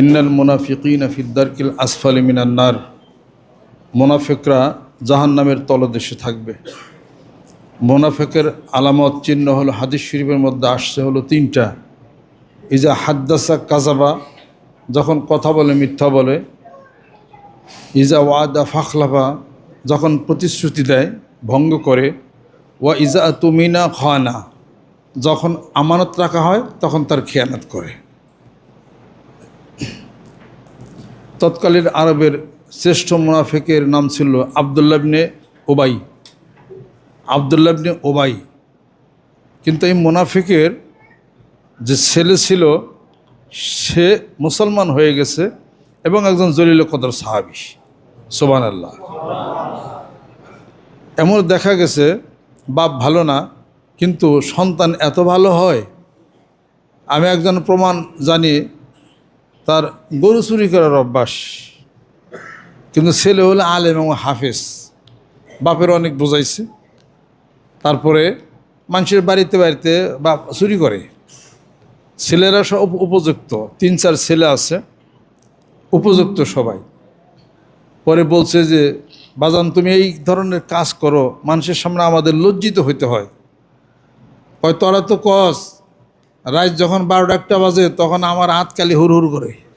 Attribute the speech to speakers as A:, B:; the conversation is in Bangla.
A: ইন্নাল মুনাফিকিন ফিদ্দারকিল আসফালি মিনান্নার মোনাফেকরা জাহান নামের তলদেশে থাকবে। মোনাফেকের আলামত চিহ্ন হলো হাদিস শরীফের মধ্যে আসছে হলো তিনটা। ইজা হাদ্দাসা কাজাবা যখন কথা বলে, মিথ্যা বলে। ইজা ওয়াদা ফাখলাফা, যখন প্রতিশ্রুতি দেয়, ভঙ্গ করে। ওয়া ইজা তুমিনা খানা, যখন আমানত রাখা হয়, তখন তার খেয়ানত করে। তৎকালীন আরবের শ্রেষ্ঠ মুনাফেকের নাম ছিল আবদুল্লাবনে ওবাই আবদুল্লাবনে ওবাই কিন্তু এই মুনাফিকের যে ছেলে ছিল, সে মুসলমান হয়ে গেছে এবং একজন জলিল কদর সাহাবি। সোবান আল্লাহ এমন দেখা গেছে, বাপ ভালো না, কিন্তু সন্তান এত ভালো হয়, আমি একজন প্রমাণ জানি তার গরু চুরি করার অভ্যাস। কিন্তু ছেলে হলো আলেম এবং হাফেজ। বাপের অনেক বোঝাইছে। তারপরে মানুষের বাড়িতে বাড়িতে বাপ চুরি করে। ছেলেরা সব উপযুক্ত। তিন, চার ছেলে আছে। উপযুক্ত সবাই। পরে বলছে যে, বাজান, তুমি এই ধরনের কাজ করো। মানুষের সামনে আমাদের লজ্জিত হইতে হয়। কয়, তোরা তো কস রাত যখন বারোটা একটা বাজে তখন আমার হাত কালি হুর হুর করে।